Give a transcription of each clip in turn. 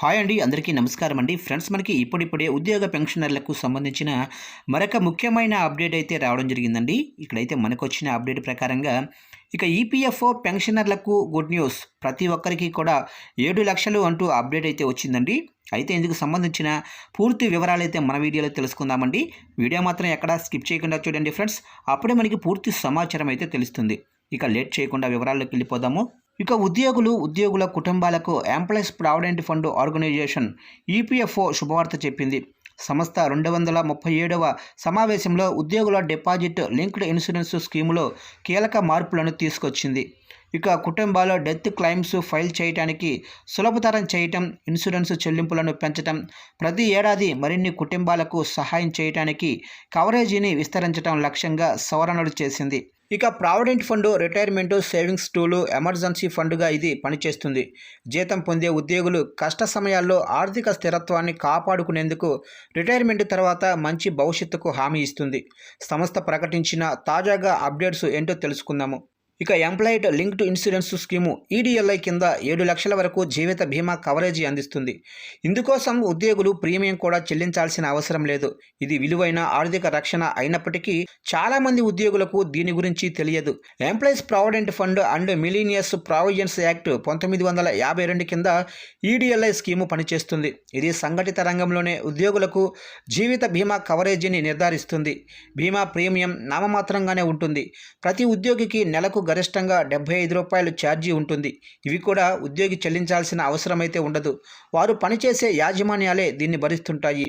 Hi అండి అందరికీ నమస్కారం అండి. ఫ్రెండ్స్ మనకి ఇప్పుడిప్పుడే ఉద్యోగ పెన్షనర్లకు సంబంధించిన మరొక ముఖ్యమైన అప్డేట్ అయితే రావడం జరిగిందండి. ఇక్కడైతే మనకు వచ్చిన అప్డేట్ ప్రకారంగా ఇక ఈపీఎఫ్ఓ పెన్షనర్లకు గుడ్ న్యూస్. ప్రతి ఒక్కరికి కూడా ఏడు లక్షలు అంటూ అప్డేట్ అయితే వచ్చిందండి. అయితే ఇందుకు సంబంధించిన పూర్తి వివరాలు అయితే మన వీడియోలో తెలుసుకుందామండి. వీడియో మాత్రం ఎక్కడ స్కిప్ చేయకుండా చూడండి ఫ్రెండ్స్. అప్పుడే మనకి పూర్తి సమాచారం అయితే తెలుస్తుంది. ఇక లేట్ చేయకుండా వివరాల్లోకి వెళ్ళిపోదాము. ఇక ఉద్యోగులు ఉద్యోగుల కుటుంబాలకు employees provident fund organisation EPFO శుభవార్త చెప్పింది. సంస్థ రెండు వందల ముప్పై ఏడవ సమావేశంలో ఉద్యోగుల డిపాజిట్ లింక్డ్ ఇన్సూరెన్స్ స్కీములో కీలక మార్పులను తీసుకొచ్చింది. ఇక కుటుంబాల డెత్ క్లైమ్స్ ఫైల్ చేయడానికి సులభతరం చేయటం ఇన్సూరెన్స్ చెల్లింపులను పెంచటం ప్రతి ఏడాది మరిన్ని కుటుంబాలకు సహాయం చేయటానికి కవరేజీని విస్తరించడం లక్ష్యంగా సవరణలు చేసింది. ఇక provident fund retirement savings tool emergency ఫండ్గా ఇది పనిచేస్తుంది. జీతం పొందే ఉద్యోగులు కష్ట సమయాల్లో ఆర్థిక స్థిరత్వాన్ని కాపాడుకునేందుకు రిటైర్మెంట్ తర్వాత మంచి భవిష్యత్తుకు హామీ ఇస్తుంది. సంస్థ ప్రకటించిన తాజాగా అప్డేట్స్ ఏంటో తెలుసుకుందాము. ఇక employed linked insurance scheme EDLI కింద ఏడు లక్షల వరకు జీవిత బీమా కవరేజీ అందిస్తుంది. ఇందుకోసం ఉద్యోగులు ప్రీమియం కూడా చెల్లించాల్సిన అవసరం లేదు. ఇది విలువైన ఆర్థిక రక్షణ అయినప్పటికీ చాలామంది ఉద్యోగులకు దీని గురించి తెలియదు. Employees provident fund and miscellaneous provisions act పంతొమ్మిది వందల యాభై రెండు కింద ఈడీఎల్ఐ స్కీము పనిచేస్తుంది. ఇది సంఘటిత రంగంలోనే ఉద్యోగులకు జీవిత బీమా కవరేజీని నిర్ధారిస్తుంది. బీమా ప్రీమియం నామమాత్రంగానే ఉంటుంది. ప్రతి ఉద్యోగికి నెలకు గరిష్టంగా డెబ్బై ఐదు రూపాయలు ఛార్జీ ఉంటుంది. ఇవి కూడా ఉద్యోగి చెల్లించాల్సిన అవసరమైతే ఉండదు. వారు పనిచేసే యాజమాన్యాలే దీన్ని భరిస్తుంటాయి.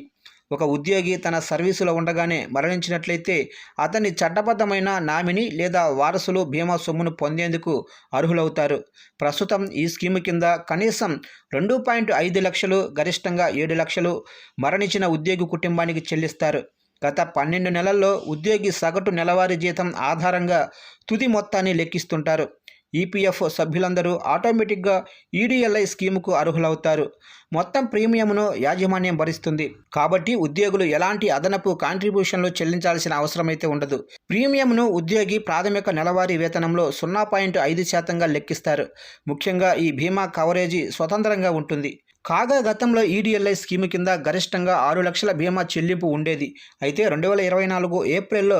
ఒక ఉద్యోగి తన సర్వీసులో ఉండగానే మరణించినట్లయితే అతని చట్టబద్ధమైన నామిని లేదా వారసులు బీమా సొమ్మును పొందేందుకు అర్హులవుతారు. ప్రస్తుతం ఈ స్కీము కింద కనీసం రెండు పాయింట్ ఐదు లక్షలు గరిష్టంగా ఏడు లక్షలు మరణించిన ఉద్యోగి కుటుంబానికి చెల్లిస్తారు. గత పన్నెండు నెలల్లో ఉద్యోగి సగటు నెలవారీ జీతం ఆధారంగా తుది మొత్తాన్ని లెక్కిస్తుంటారు. ఈపీఎఫ్ సభ్యులందరూ ఆటోమేటిక్గా ఈడీఎల్ఐ స్కీముకు అర్హులవుతారు. మొత్తం ప్రీమియంను యాజమాన్యం భరిస్తుంది. కాబట్టి ఉద్యోగులు ఎలాంటి అదనపు కాంట్రిబ్యూషన్లు చెల్లించాల్సిన అవసరమైతే ఉండదు. ప్రీమియంను ఉద్యోగి ప్రాథమిక నెలవారీ వేతనంలో సున్నా పాయింట్ ఐదు శాతంగా లెక్కిస్తారు. ముఖ్యంగా ఈ బీమా కవరేజీ స్వతంత్రంగా ఉంటుంది. కాగా గతంలో ఈడీఎల్ఐ స్కీమ్ కింద గరిష్టంగా ఆరు లక్షల బీమా చెల్లింపు ఉండేది. అయితే రెండు వేల ఇరవై నాలుగు ఏప్రిల్లో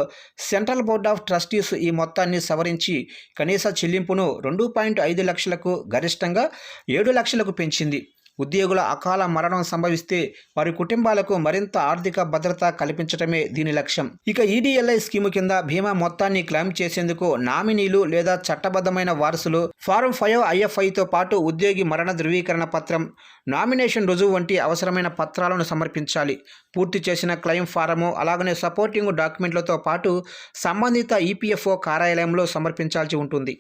సెంట్రల్ బోర్డ్ ఆఫ్ ట్రస్టీస్ ఈ మొత్తాన్ని సవరించి కనీస చెల్లింపును రెండు పాయింట్ ఐదు లక్షలకు గరిష్టంగా ఏడు లక్షలకు పెంచింది. ఉద్యోగుల అకాల మరణం సంభవిస్తే వారి కుటుంబాలకు మరింత ఆర్థిక భద్రత కల్పించడమే దీని లక్ష్యం. ఇక ఈడీఎల్ఐ స్కీము కింద బీమా మొత్తాన్ని క్లెయిమ్ చేసేందుకు నామినీలు లేదా చట్టబద్ధమైన వారసులు ఫారం ఫైవ్ ఐఎఫ్ఐతో పాటు ఉద్యోగి మరణ ధృవీకరణ పత్రం నామినేషన్ రుజువు వంటి అవసరమైన పత్రాలను సమర్పించాలి. పూర్తి చేసిన క్లెయిమ్ ఫారము అలాగనే సపోర్టింగ్ డాక్యుమెంట్లతో పాటు సంబంధిత ఈపీఎఫ్ఓ కార్యాలయంలో సమర్పించాల్సి ఉంటుంది.